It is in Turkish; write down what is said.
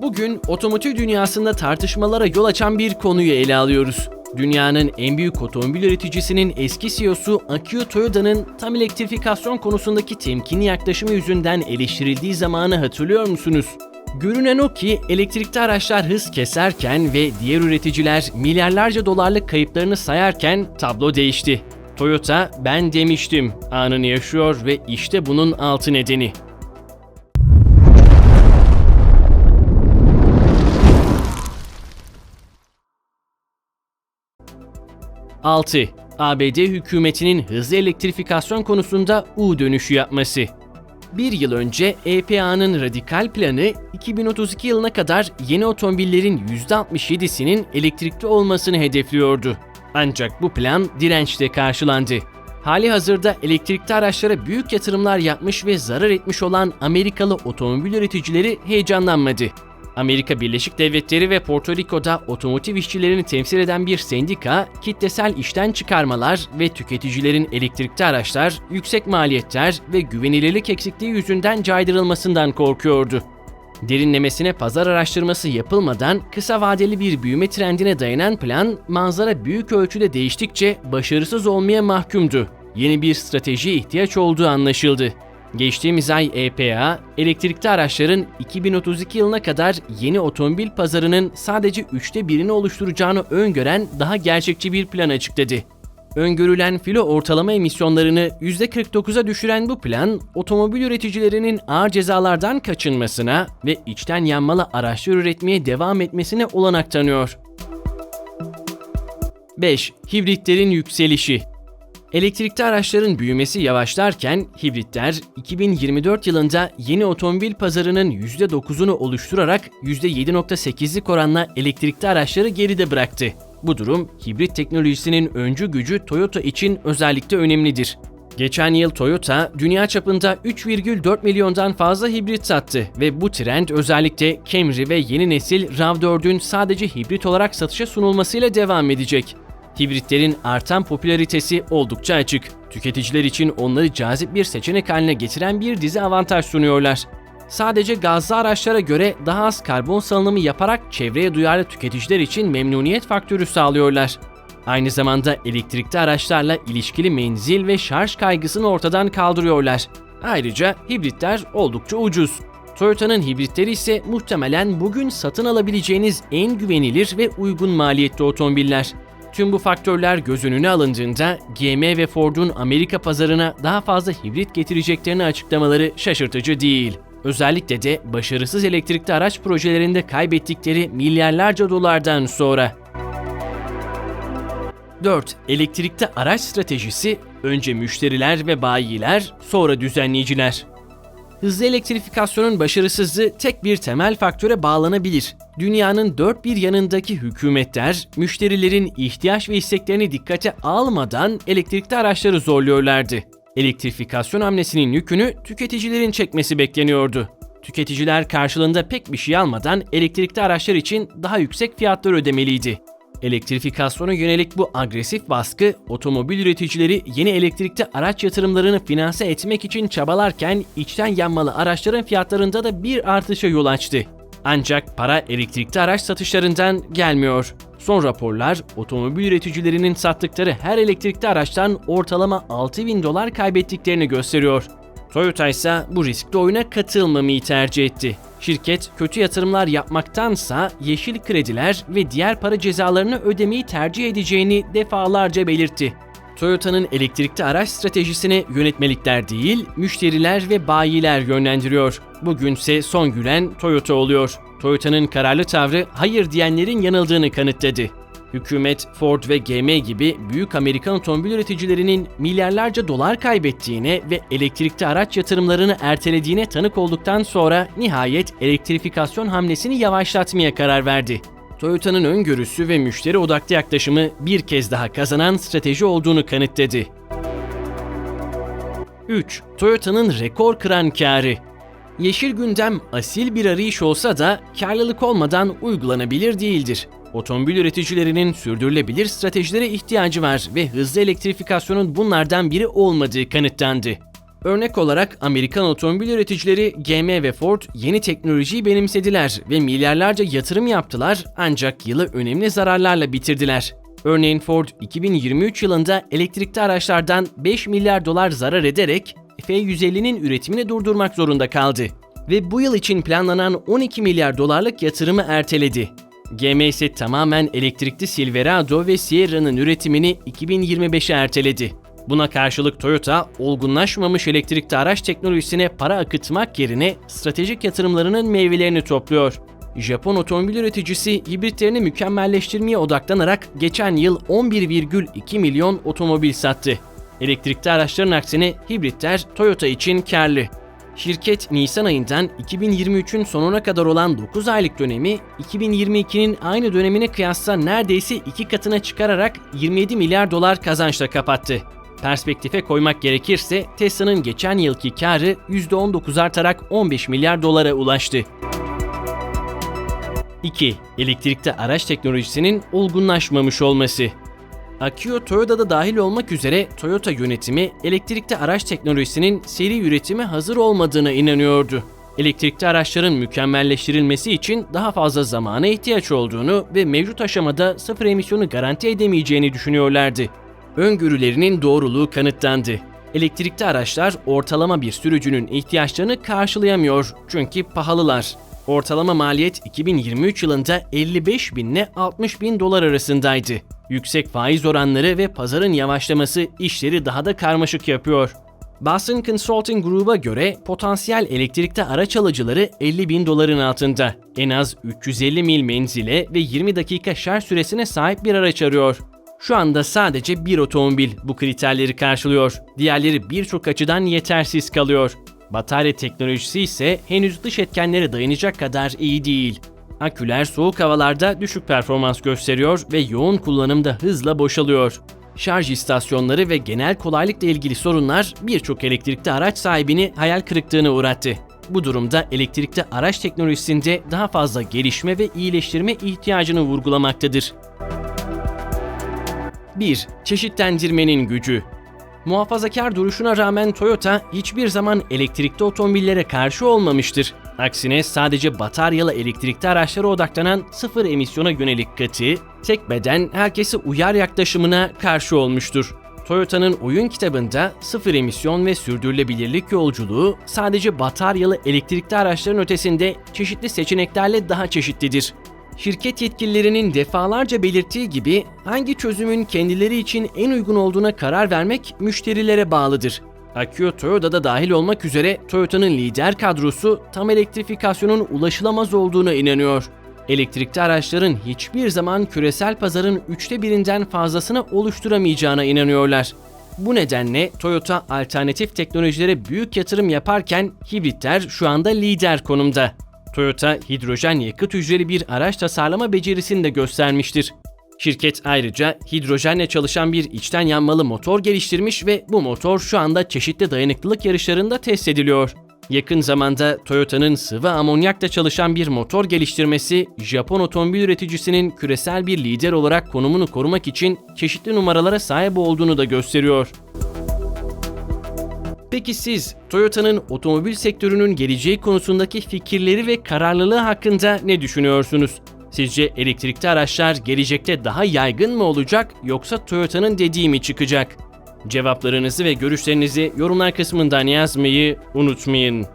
Bugün otomotiv dünyasında tartışmalara yol açan bir konuyu ele alıyoruz. Dünyanın en büyük otomobil üreticisinin eski CEO'su Akio Toyoda'nın tam elektrifikasyon konusundaki temkinli yaklaşımı yüzünden eleştirildiği zamanı hatırlıyor musunuz? Görünen o ki elektrikli araçlar hız keserken ve diğer üreticiler milyarlarca dolarlık kayıplarını sayarken tablo değişti. Toyota ben demiştim anını yaşıyor ve işte bunun altı nedeni. Altı, ABD hükümetinin hızlı elektrifikasyon konusunda U dönüşü yapması. Bir yıl önce EPA'nın radikal planı 2032 yılına kadar yeni otomobillerin %67'sinin elektrikli olmasını hedefliyordu. Ancak bu plan dirençle karşılandı. Hali hazırda elektrikli araçlara büyük yatırımlar yapmış ve zarar etmiş olan Amerikalı otomobil üreticileri heyecanlanmadı. Amerika Birleşik Devletleri ve Porto Rico'da otomotiv işçilerini temsil eden bir sendika, kitlesel işten çıkarmalar ve tüketicilerin elektrikli araçlar, yüksek maliyetler ve güvenilirlik eksikliği yüzünden caydırılmasından korkuyordu. Derinlemesine pazar araştırması yapılmadan kısa vadeli bir büyüme trendine dayanan plan, manzara büyük ölçüde değiştikçe başarısız olmaya mahkumdu. Yeni bir stratejiye ihtiyaç olduğu anlaşıldı. Geçtiğimiz ay EPA, elektrikli araçların 2032 yılına kadar yeni otomobil pazarının sadece üçte birini oluşturacağını öngören daha gerçekçi bir plan açıkladı. Öngörülen filo ortalama emisyonlarını %49'a düşüren bu plan, otomobil üreticilerinin ağır cezalardan kaçınmasına ve içten yanmalı araçlar üretmeye devam etmesine olanak tanıyor. 5. Hibritlerin yükselişi Elektrikli araçların büyümesi yavaşlarken hibritler 2024 yılında yeni otomobil pazarının %9'unu oluşturarak %7.8'lik oranla elektrikli araçları geride bıraktı. Bu durum hibrit teknolojisinin öncü gücü Toyota için özellikle önemlidir. Geçen yıl Toyota dünya çapında 3,4 milyondan fazla hibrit sattı ve bu trend özellikle Camry ve yeni nesil RAV4'ün sadece hibrit olarak satışa sunulmasıyla devam edecek. Hibritlerin artan popülaritesi oldukça açık. Tüketiciler için onları cazip bir seçenek haline getiren bir dizi avantaj sunuyorlar. Sadece gazlı araçlara göre daha az karbon salınımı yaparak çevreye duyarlı tüketiciler için memnuniyet faktörü sağlıyorlar. Aynı zamanda elektrikli araçlarla ilişkili menzil ve şarj kaygısını ortadan kaldırıyorlar. Ayrıca hibritler oldukça ucuz. Toyota'nın hibritleri ise muhtemelen bugün satın alabileceğiniz en güvenilir ve uygun maliyetli otomobiller. Tüm bu faktörler göz önüne alındığında GM ve Ford'un Amerika pazarına daha fazla hibrit getireceklerini açıklamaları şaşırtıcı değil. Özellikle de başarısız elektrikli araç projelerinde kaybettikleri milyarlarca dolardan sonra. 4. Elektrikli araç stratejisi önce müşteriler ve bayiler, sonra düzenleyiciler. Hızlı elektrifikasyonun başarısızlığı tek bir temel faktöre bağlanabilir. Dünyanın dört bir yanındaki hükümetler, müşterilerin ihtiyaç ve isteklerini dikkate almadan elektrikli araçları zorluyorlardı. Elektrifikasyon hamlesinin yükünü tüketicilerin çekmesi bekleniyordu. Tüketiciler karşılığında pek bir şey almadan elektrikli araçlar için daha yüksek fiyatlar ödemeliydi. Elektrifikasyona yönelik bu agresif baskı, otomobil üreticileri yeni elektrikli araç yatırımlarını finanse etmek için çabalarken içten yanmalı araçların fiyatlarında da bir artışa yol açtı. Ancak para elektrikli araç satışlarından gelmiyor. Son raporlar otomobil üreticilerinin sattıkları her elektrikli araçtan ortalama 6000 dolar kaybettiklerini gösteriyor. Toyota ise bu riskli oyuna katılmamayı tercih etti. Şirket kötü yatırımlar yapmaktansa yeşil krediler ve diğer para cezalarını ödemeyi tercih edeceğini defalarca belirtti. Toyota'nın elektrikli araç stratejisini yönetmelikler değil, müşteriler ve bayiler yönlendiriyor. Bugünse son gülen Toyota oluyor. Toyota'nın kararlı tavrı hayır diyenlerin yanıldığını kanıtladı. Hükümet, Ford ve GM gibi büyük Amerikan otomobil üreticilerinin milyarlarca dolar kaybettiğine ve elektrikli araç yatırımlarını ertelediğine tanık olduktan sonra nihayet elektrifikasyon hamlesini yavaşlatmaya karar verdi. Toyota'nın öngörüsü ve müşteri odaklı yaklaşımı bir kez daha kazanan strateji olduğunu kanıtladı. 3. Toyota'nın rekor kıran karı Yeşil gündem asil bir arayış olsa da karlılık olmadan uygulanabilir değildir. Otomobil üreticilerinin sürdürülebilir stratejilere ihtiyacı var ve hızlı elektrifikasyonun bunlardan biri olmadığı kanıtlandı. Örnek olarak Amerikan otomobil üreticileri GM ve Ford yeni teknolojiyi benimsediler ve milyarlarca yatırım yaptılar ancak yılı önemli zararlarla bitirdiler. Örneğin Ford 2023 yılında elektrikli araçlardan 5 milyar dolar zarar ederek F150'nin üretimini durdurmak zorunda kaldı ve bu yıl için planlanan 12 milyar dolarlık yatırımı erteledi. GM ise tamamen elektrikli Silverado ve Sierra'nın üretimini 2025'e erteledi. Buna karşılık Toyota, olgunlaşmamış elektrikli araç teknolojisine para akıtmak yerine stratejik yatırımlarının meyvelerini topluyor. Japon otomobil üreticisi hibritlerini mükemmelleştirmeye odaklanarak geçen yıl 11,2 milyon otomobil sattı. Elektrikli araçların aksine hibritler Toyota için karlı. Şirket Nisan ayından 2023'ün sonuna kadar olan 9 aylık dönemi 2022'nin aynı dönemine kıyasla neredeyse iki katına çıkararak 27 milyar dolar kazançla kapattı. Perspektife koymak gerekirse Tesla'nın geçen yılki karı %19 artarak 15 milyar dolara ulaştı. 2. Elektrikli araç teknolojisinin olgunlaşmamış olması. Akio Toyota'da dahil olmak üzere Toyota yönetimi elektrikli araç teknolojisinin seri üretime hazır olmadığına inanıyordu. Elektrikli araçların mükemmelleştirilmesi için daha fazla zamana ihtiyaç olduğunu ve mevcut aşamada sıfır emisyonu garanti edemeyeceğini düşünüyorlardı. Öngörülerinin doğruluğu kanıtlandı. Elektrikli araçlar ortalama bir sürücünün ihtiyaçlarını karşılayamıyor çünkü pahalılar. Ortalama maliyet 2023 yılında 55 bin ile 60 bin dolar arasındaydı. Yüksek faiz oranları ve pazarın yavaşlaması işleri daha da karmaşık yapıyor. Boston Consulting Group'a göre potansiyel elektrikli araç alıcıları 50 bin doların altında. En az 350 mil menzile ve 20 dakika şarj süresine sahip bir araç arıyor. Şu anda sadece bir otomobil bu kriterleri karşılıyor. Diğerleri birçok açıdan yetersiz kalıyor. Batarya teknolojisi ise henüz dış etkenlere dayanacak kadar iyi değil. Aküler soğuk havalarda düşük performans gösteriyor ve yoğun kullanımda hızla boşalıyor. Şarj istasyonları ve genel kolaylıkla ilgili sorunlar birçok elektrikli araç sahibini hayal kırıklığına uğrattı. Bu durumda elektrikli araç teknolojisinde daha fazla gelişme ve iyileştirme ihtiyacını vurgulamaktadır. 1. Çeşitlendirmenin gücü Muhafazakar duruşuna rağmen Toyota hiçbir zaman elektrikli otomobillere karşı olmamıştır. Aksine sadece bataryalı elektrikli araçlara odaklanan sıfır emisyona yönelik katı, tek beden herkese uyar yaklaşımına karşı olmuştur. Toyota'nın oyun kitabında sıfır emisyon ve sürdürülebilirlik yolculuğu sadece bataryalı elektrikli araçların ötesinde çeşitli seçeneklerle daha çeşitlidir. Şirket yetkililerinin defalarca belirttiği gibi hangi çözümün kendileri için en uygun olduğuna karar vermek müşterilere bağlıdır. Akio Toyota'da dahil olmak üzere Toyota'nın lider kadrosu tam elektrifikasyonun ulaşılamaz olduğuna inanıyor. Elektrikli araçların hiçbir zaman küresel pazarın üçte birinden fazlasını oluşturamayacağına inanıyorlar. Bu nedenle Toyota alternatif teknolojilere büyük yatırım yaparken hibritler şu anda lider konumda. Toyota hidrojen yakıt hücreli bir araç tasarlama becerisini de göstermiştir. Şirket ayrıca hidrojenle çalışan bir içten yanmalı motor geliştirmiş ve bu motor şu anda çeşitli dayanıklılık yarışlarında test ediliyor. Yakın zamanda Toyota'nın sıvı amonyakla çalışan bir motor geliştirmesi, Japon otomobil üreticisinin küresel bir lider olarak konumunu korumak için çeşitli numaralara sahip olduğunu da gösteriyor. Peki siz Toyota'nın otomobil sektörünün geleceği konusundaki fikirleri ve kararlılığı hakkında ne düşünüyorsunuz? Sizce elektrikli araçlar gelecekte daha yaygın mı olacak yoksa Toyota'nın dediği mi çıkacak? Cevaplarınızı ve görüşlerinizi yorumlar kısmından yazmayı unutmayın.